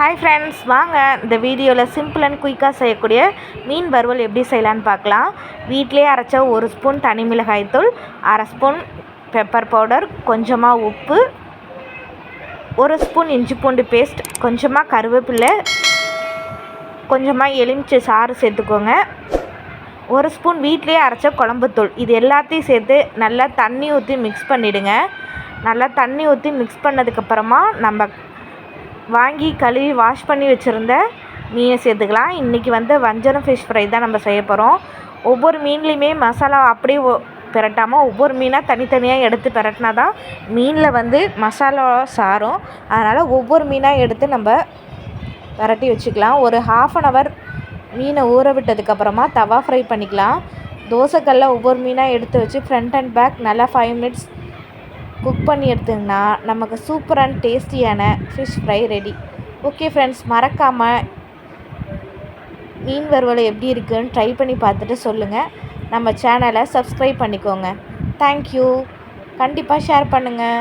Hi friends வாங்க. இந்த வீடியோவில் சிம்பிள் அண்ட் குயிக்காக செய்யக்கூடிய மீன் வறுவல் எப்படி செய்யலான்னு பார்க்கலாம். வீட்டிலே அரைச்ச ஒரு ஸ்பூன் தனி மிளகாய்த்தூள் அரை ஸ்பூன் பெப்பர் பவுடர் கொஞ்சமாக உப்பு ஒரு ஸ்பூன் இஞ்சி பூண்டு பேஸ்ட் கொஞ்சமாக கருவேப்பிலை கொஞ்சமாக எலுமிச்சை சாறு சேர்த்துக்கோங்க. ஒரு ஸ்பூன் வீட்டிலே அரைச்ச குழம்புத்தூள் இது எல்லாத்தையும் சேர்த்து நல்லா தண்ணி ஊற்றி மிக்ஸ் பண்ணிவிடுங்க நல்லா தண்ணி ஊற்றி மிக்ஸ் பண்ணதுக்கப்புறமா நம்ம வாங்கி கழுவி வாஷ் பண்ணி வச்சுருந்த மீனை சேர்த்துக்கலாம். இன்றைக்கி வந்து வஞ்சரம் ஃபிஷ் ஃப்ரை தான் நம்ம செய்ய போகிறோம் ஒவ்வொரு மீன்லேயுமே மசாலா அப்படியே பிரட்டாமல் ஒவ்வொரு மீனாக தனித்தனியாக எடுத்து பிரட்டினா தான் மீனில் வந்து மசாலா சாரும். அதனால் ஒவ்வொரு மீனாக எடுத்து நம்ம பிரட்டி வச்சுக்கலாம். ஒரு ஹாஃப் அன் ஹவர் மீனை ஊற விட்டதுக்கப்புறமா தவா ஃப்ரை பண்ணிக்கலாம். தோசைக்கல்ல ஒவ்வொரு மீனாக எடுத்து வச்சு ஃப்ரண்ட் அண்ட் பேக் நல்லா ஃபைவ் மினிட்ஸ் குக் பண்ணி எடுத்திங்கன்னா நமக்கு சூப்பர் அண்ட் டேஸ்டியான fish fry ready okay friends மறக்காமல் மீன் வறுவலை எப்படி இருக்குன்னு ட்ரை பண்ணி பார்த்துட்டு சொல்லுங்கள் நம்ம சேனலை சப்ஸ்கிரைப் பண்ணிக்கோங்க. தேங்க்யூ கண்டிப்பாக ஷேர் பண்ணுங்கள்